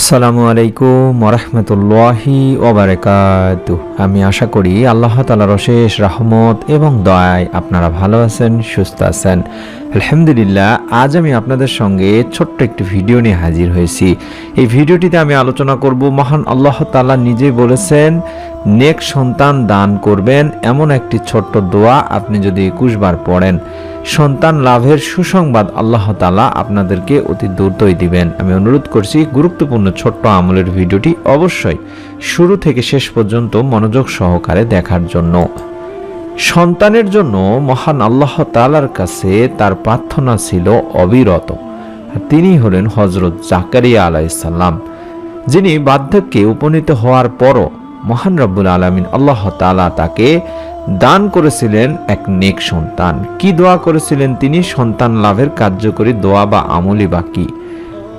আসসালামু আলাইকুম ওরহমতুল্লাহি ওবরাকাত আমি আশা করি আল্লাহ তালার অশেষ রহমত এবং দয়ায় আপনারা ভালো আছেন, সুস্থ আছেন। আলহামদুলিল্লাহ, আজ আমি আপনাদের সঙ্গে ছোট্ট একটি ভিডিও নিয়ে হাজির হয়েছি। এই ভিডিওটিতে আমি আলোচনা করব, মহান আল্লাহ তালা নিজেই বলেছেন, নেক সন্তান দান করবেন, এমন একটি ছোট্ট দোয়া আপনি যদি একুশ বার পড়েন। সন্তান লাভের সুসংবাদ আল্লাহ তালা আপনাদেরকে অতি দ্রুতই দিবেন। আমি অনুরোধ করছি, গুরুত্বপূর্ণ ছোট্ট আমলের ভিডিওটি অবশ্যই শুরু থেকে শেষ পর্যন্ত মনোযোগ সহকারে দেখার জন্য। সন্তানের জন্য মহান আল্লাহ তালার কাছে তার প্রার্থনা ছিল অবিরত। তিনি হলেন হজরত জাকারিয়া আলাইসাল্লাম যিনি বার্ধক্যে উপনীত হওয়ার পরও মহান রব্বুল আলমিন আল্লাহ তালা তাকে দান করেছিলেন এক নেক সন্তান। কি দোয়া করেছিলেন তিনি? সন্তান লাভের কার্যকরী দোয়া বা আমলি বা কি?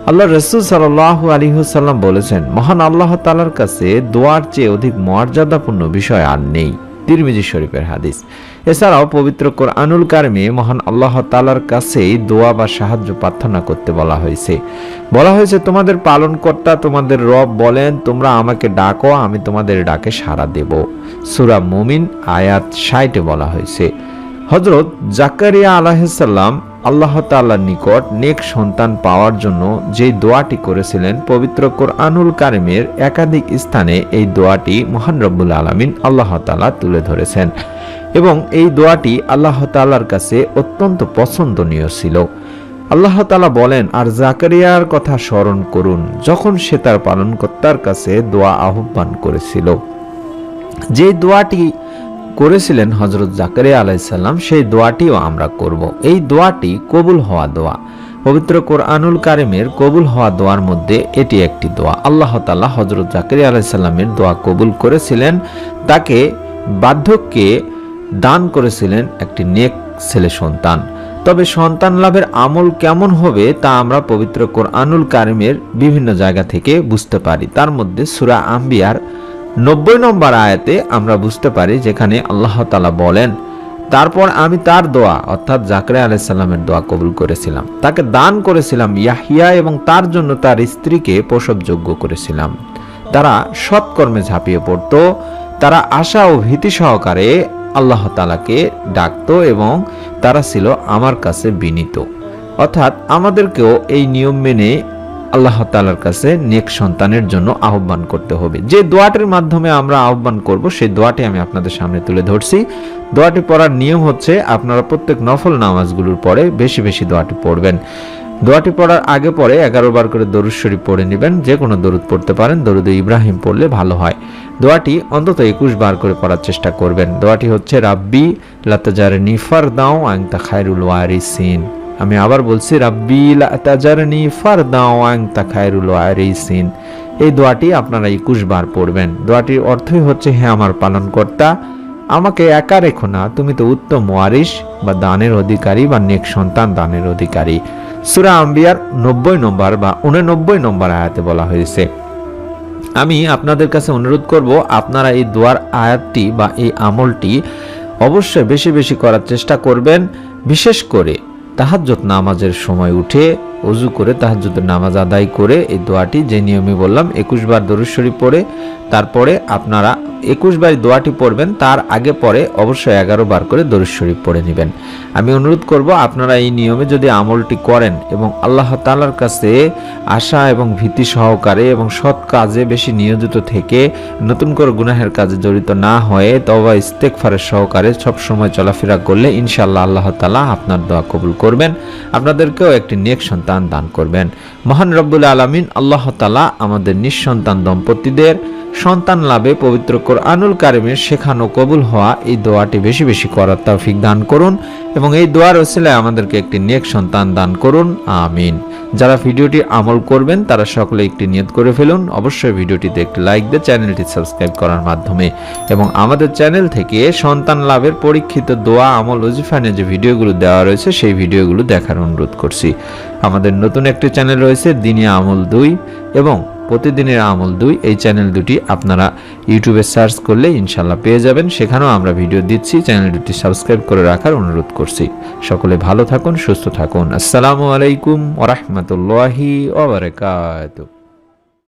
আল্লাহ রসুল সাল্লাহ আলিহাল্লাম বলেছেন, মহান আল্লাহ তালার কাছে দোয়ার চেয়ে অধিক মর্যাদাপূর্ণ বিষয় আর নেই। তিরমিজি শরীফের হাদিস। এছাড়াও পবিত্র কোরআনুল কারমে মহান আল্লাহ তালার কাছেই দোয়া বা সাহায্য প্রার্থনা করতে বলা হয়েছে। বলা হয়েছে, তোমাদের পালনকর্তা তোমাদের রব বলেন, তোমরা আমাকে ডাকো, আমি তোমাদের ডাকে সাড়া দেব। সুরা মুমিন, আয়াত ষাটে বলা হয়েছে। হজরত জাকারিয়া আলাহিসাল্লাম আল্লাহ তাল্লার নিকট নেক সন্তান পাওয়ার জন্য যে দোয়াটি করেছিলেন পবিত্র কোরআনুল কারিমের একাধিক স্থানে এই দোয়াটি মহান রব্বুল আলমিন আল্লাহ তালা তুলে ধরেছেন এবং এই দোয়াটি আল্লাহ তাল্লার কাছে অত্যন্ত পছন্দনীয় ছিল। আল্লাহ তালা বলেন, আর জাকারিয়ার কথা স্মরণ করুন, যখন সে তার পালনকর্তার কাছে দোয়া আহ্বান করেছিল। যে দোয়াটি করেছিলেন হজরত জাকারিয়া আলাইসাল্লাম সেই দোয়াটিও আমরা করব। এই দোয়াটি কবুল হওয়া দোয়া। পবিত্র কোরআনুল কারিমের কবুল হওয়া দোয়ার মধ্যে এটি একটি দোয়া। আল্লাহ তাল্লাহ হজরত জাকারিয়া আলাইসাল্লামের দোয়া কবুল করেছিলেন। তাকে বার্ধক্যে দান করেছিলেন একটি নেক ছেলে সন্তান। তবে সন্তান লাভের আমল কেমন হবে তা আমরা পবিত্র কোরআনুল কারিমের বিভিন্ন জায়গা থেকে বুঝতে পারি। তার মধ্যে সুরা আম্বিয়ার নব্বই নম্বর আয়াতে আমরা বুঝতে পারি যেখানে আল্লাহ তালা বলেন, তারপর আমি তার দোয়া, অর্থাৎ জাকরে আলাইসাল্লামের দোয়া কবুল করেছিলাম। তাকে দান করেছিলাম ইয়াহিয়া এবং তার জন্য তার স্ত্রীকে প্রসবযোগ্য করেছিলাম। তারা সৎকর্মে ঝাঁপিয়ে পড়ত, তারা আশা ও ভীতি সহকারে আল্লাহ তালাকে ডাকত এবং তারা ছিল আমার কাছে বিনীত। অর্থাৎ আমাদেরকেও এই নিয়ম মেনে আল্লাহ তালার কাছে নেক সন্তানের জন্য আহ্বান করতে হবে। যে দোয়াটির মাধ্যমে আমরা আহ্বান করব, সেই দোয়াটি আমি আপনাদের সামনে তুলে ধরছি। দোয়াটি পড়ার নিয়ম হচ্ছে, আপনারা প্রত্যেক নফল নামাজগুলোর পরে বেশি বেশি দোয়াটি পড়বেন। দোয়াটি পড়ার আগে পরে এগারো বার করে দরুদ শরীফ পড়ে নেবেন, যে কোনো দরুদ পড়তে পারেন, দরুদ ইব্রাহিম পড়লে ভালো হয়। দোয়াটি অন্তত একুশ বার করে পড়ার চেষ্টা করবেন। দোয়াটি হচ্ছে, রাব্বি লাতাজার নিফার দাও আংতা খায়রুল ওয়ারিসিন। আমি আবার বলছি রাব্বিল তাজারনি ফারদাও আনতা খায়রুল ওয়ারিসিন। এই দোয়াটি আপনারা একুশ বার পড়বেন। দোয়াটির অর্থই হচ্ছে, হে আমার পালনকর্তা, আমাকে একা রেখো না। তুমি তো উত্তম ওয়ারিস বা দানের অধিকারী বা নেক সন্তান দানের অধিকারী। সুরা আম্বিয়ার নব্বই নম্বর বা উননব্বই নম্বর আয়াতে বলা হয়েছে। আমি আপনাদের কাছে অনুরোধ করব, আপনারা এই দোয়ার আয়াতটি বা এই আমলটি অবশ্যই বেশি বেশি করার চেষ্টা করবেন। বিশেষ করে তাহাজ্জত নামাজের সময় উঠে অজু করে তাহাজ্জুদের নামাজ আদায় করে এই দোয়াটি যে নিয়মে বললাম একুশ বার দরুদ শরীফ পড়ে, তারপরে আপনারা একুশ বার দোয়াটি পড়বেন, তার আগে পরে অবশ্যই এগারো বার করে দরুদ শরীফ পড়ে নেবেন। আমি অনুরোধ করব, আপনারা এই নিয়মে যদি আমলটি করেন এবং আল্লাহ তালার কাছে আশা এবং ভীতি সহকারে এবং সৎ কাজে বেশি নিয়োজিত থেকে নতুন করে গুনাহের কাজে জড়িত না হয়ে তবা ইস্তেকফারের সহকারে সব সময় চলাফেরা করলে ইনশাআল্লাহ আল্লাহ তালা আপনার দোয়া কবুল করবেন। আপনাদেরকেও একটি নেক সন্তান দান করবেন। মহান রব্বুল আলমিন আল্লাহ তালা আমাদের নিঃসন্তান দম্পতিদের সন্তান লাভে পবিত্র কোরআনুল কারিমের শেখানো কবুল হওয়া এই দোয়াটি বেশি বেশি করার তৌফিক দান করুন এবং এই দোয়ার ওসিলায় আমাদেরকে একটি নেক সন্তান দান করুন। আমিন। যারা ভিডিওটি আমল করবেন, তারা সকলে একটি নিয়ত করে ফেলুন। অবশ্যই ভিডিওটিতে একটি লাইক দিয়ে চ্যানেলটি সাবস্ক্রাইব করার মাধ্যমে। এবং আমাদের চ্যানেল থেকে সন্তান লাভের পরীক্ষিত দোয়া, আমল ওজিফানে যে ভিডিওগুলো দেওয়া রয়েছে, সেই ভিডিওগুলো দেখার অনুরোধ করছি। আমাদের নতুন একটি চ্যানেল রয়েছে দিনিয়া আমল দুই এবং প্রতিদিনের আমল দুই, এই চ্যানেল দুটি আপনারা ইউটিউবে সার্চ করলে ইনশাল্লাহ পেয়ে যাবেন। সেখানেও আমরা ভিডিও দিচ্ছি চ্যানেল দুটি সাবস্ক্রাইব করে রাখার অনুরোধ করছি। সকলে ভালো থাকুন, সুস্থ থাকুন। আসসালামু আলাইকুম ওরহমতুল্লাহি ওবরাকাতুহ